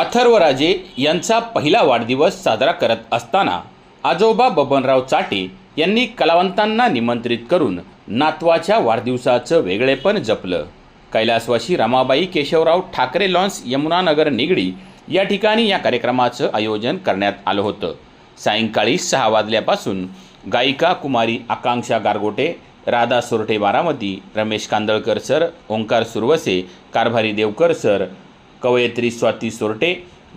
अथर्वराजे यांचा पहिला वाढदिवस साजरा करत असताना आजोबा बबनराव चाटे यांनी कलावंतांना निमंत्रित करून नातवाच्या वाढदिवसाचं वेगळेपण जपलं. कैलासवासी रमाबाई केशवराव ठाकरे लॉन्स यमुनानगर निगडी या ठिकाणी या कार्यक्रमाचं आयोजन करण्यात आलं होतं. सायंकाळी सहा वाजल्यापासून गायिका कुमारी आकांक्षा गारगोटे राधा सोरटे बारामती रमेश कांदळकर सर ओंकार सुरवसे कारभारी देवकर सर कवयित्री स्वाती सोरटे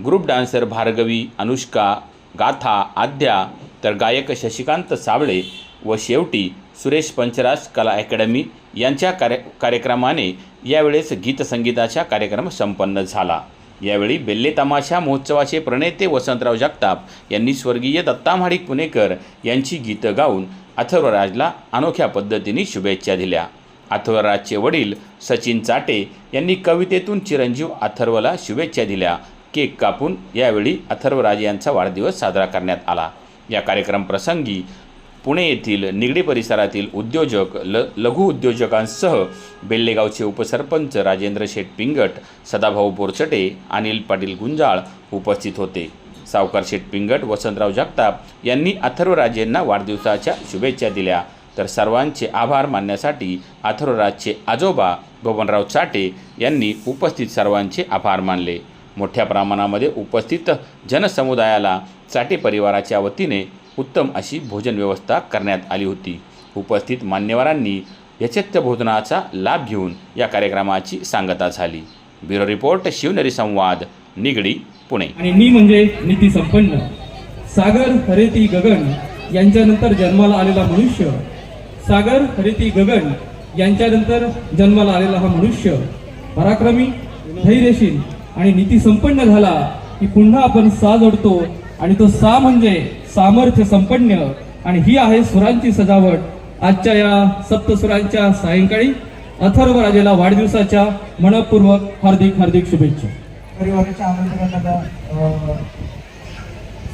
ग्रुप डान्सर भार्गवी अनुष्का गाथा आद्या तर गायक शशिकांत साबळे व शेवटी सुरेश पंचराज कला अकॅडमी यांच्या कार्य कार्यक्रमाने यावेळेस गीतसंगीताचा कार्यक्रम संपन्न झाला. यावेळी बेल्ले तमाशा महोत्सवाचे प्रणेते वसंतराव जगताप यांनी स्वर्गीय दत्ता महाडिक पुणेकर यांची गीतं गाऊन अथर्वराजला अनोख्या पद्धतीने शुभेच्छा दिल्या. अथर्वराजचे वडील सचिन चाटे यांनी कवितेतून चिरंजीव अथर्वला शुभेच्छा दिल्या. केक कापून यावेळी अथर्वराज यांचा वाढदिवस साजरा करण्यात आला. या कार्यक्रम प्रसंगी पुणे येथील निगडी परिसरातील उद्योजक ल लघु उद्योजकांसह बेल्लेगावचे उपसरपंच राजेंद्र शेठ पिंगट सदाभाऊ बोरचटे अनिल पाटील गुंजाळ उपस्थित होते. सावकार शेठ पिंगट वसंतराव जगताप यांनी अथर्वराजेंना वाढदिवसाच्या शुभेच्छा दिल्या. तर सर्वांचे आभार मानण्यासाठी अथर्वराजचे आजोबा बबनराव चाटे यांनी उपस्थित सर्वांचे आभार मानले. मोठ्या प्रमाणामध्ये उपस्थित जनसमुदायाला चाटे परिवाराच्या वतीने उत्तम अशी भोजन व्यवस्था करण्यात आली होती. उपस्थित मान्यवरांनी यचत्य भोजनाचा लाभ घेऊन या कार्यक्रमाची सांगता झाली. ब्युरो रिपोर्ट शिवनेरी संवाद निगडी पुणे. आणि नी म्हणजे नीती संपन्न. सागर हरेती गगन यांच्यानंतर जन्माला आलेला मनुष्य सागर हरेती गगन यांच्यानंतर जन्माला आलेला हा मनुष्य. पराक्रमी धैर्यशील आणि नीती संपन्न झाला की पुन्हा आपण सा जोडतो आणि तो सा म्हणजे सामर्थ्य संपन्न आणि ही आहे सुरांची सजावट. आजच्या या सप्तसुरांच्या सायंकाळी अथर्व राजेला वाढदिवसाच्या मनपूर्वक हार्दिक हार्दिक शुभेच्छा. परिवाराच्या आमंत्रणाला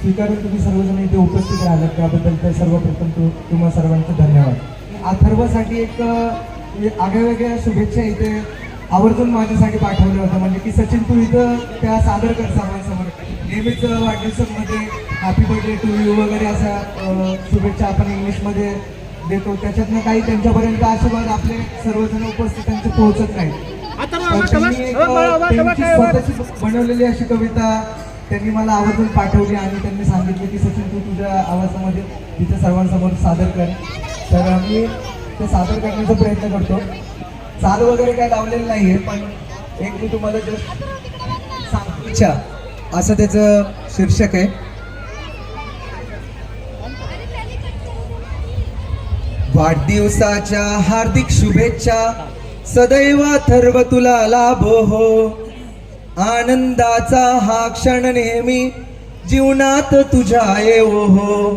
स्वीकारून तुम्ही सर्वजण इथे उपस्थित राहिलात त्याबद्दल सर्वप्रथम तुम्हा सर्वांचे धन्यवाद. अथर्वसाठी एक आगळ्यावेगळ्या शुभेच्छा इथे आवर्जून माझ्यासाठी पाठवल्या होत्या. म्हणजे की सचिन तू इथं त्या सादर कर सर्वांसमोर. नेहमीच वाढदिवसामध्ये हॅपी बर्थडे टू यू वगैरे अशा शुभेच्छा आपण इंग्लिशमध्ये देतो. त्याच्यातनं काही त्यांच्यापर्यंत आशीर्वाद आपले सर्वजण उपस्थितांचे पोहोचत त्यांची स्वतःची बनवलेली अशी कविता त्यांनी मला आवर्जून पाठवली आणि त्यांनी सांगितले की सचिन तू तुझ्या आवाजामध्ये तिथे सर्वांसमोर सादर कर. तर आम्ही ते सादर करण्याचा प्रयत्न करतो. चाल वगैरे काय लावलेलं नाहीये पण एक मी तुम्हाला जस्ट सांगू इच्छा असं त्याचं शीर्षक आहे. वाढदिवसाच्या हार्दिक शुभेच्छा. सदैव थर्व तुला लाभो हो. आनंदाचा हा क्षण नेहमी जीवनात तुझ्या येवो हो.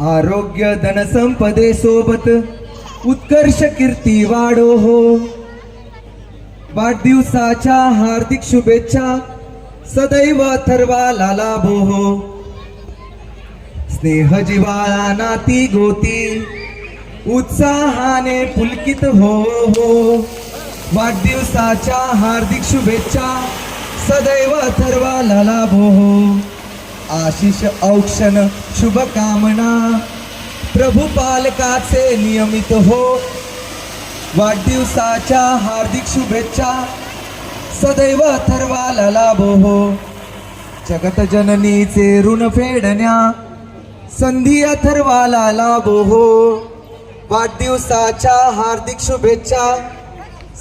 आरोग्य धनसंपदे सोबत उत्कर्ष कीर्ती वाढो हो. वाढदिवसाच्या हार्दिक शुभेच्छा सदैव थर्वाला लाभो हो. स्नेह जिवाळा नाती गोती उत्साहाने पुलकित हो हो. वाढदिवसाच्या हार्दिक शुभेच्छा सदैव थर्वाला लाभो हो. आशिष औक्षण शुभकामना प्रभू पालकाचे नियमित हो। वाढदिवसाच्या हार्दिक शुभेच्छा। सदैव अथर्वाला लाभो हो। जगत जननीचे ऋण फेडण्या। संधी अथर्वाला लाभो हो। वाढदिवसाच्या हार्दिक शुभेच्छा।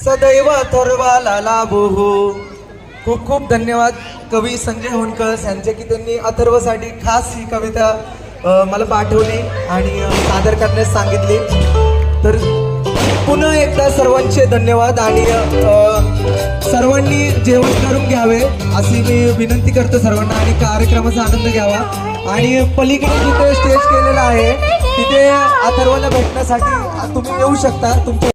सदैव अथर्वाला लाभो हो। खूप खूप धन्यवाद। कवी संजय होणकर यांचे की त्यांनी अथर्वसाठी खास ही कविता मला पाठवली आणि सादर करण्यास सांगितली. तर पुन्हा एकदा सर्वांचे धन्यवाद आणि सर्वांनी जेवण करून घ्यावे अशी मी विनंती करतो सर्वांना आणि कार्यक्रमाचा आनंद घ्यावा. आणि पलीकडे जिथे स्टेज केलेला आहे तिथे अथर्वला भेटण्यासाठी तुम्ही येऊ शकता. तुमच्या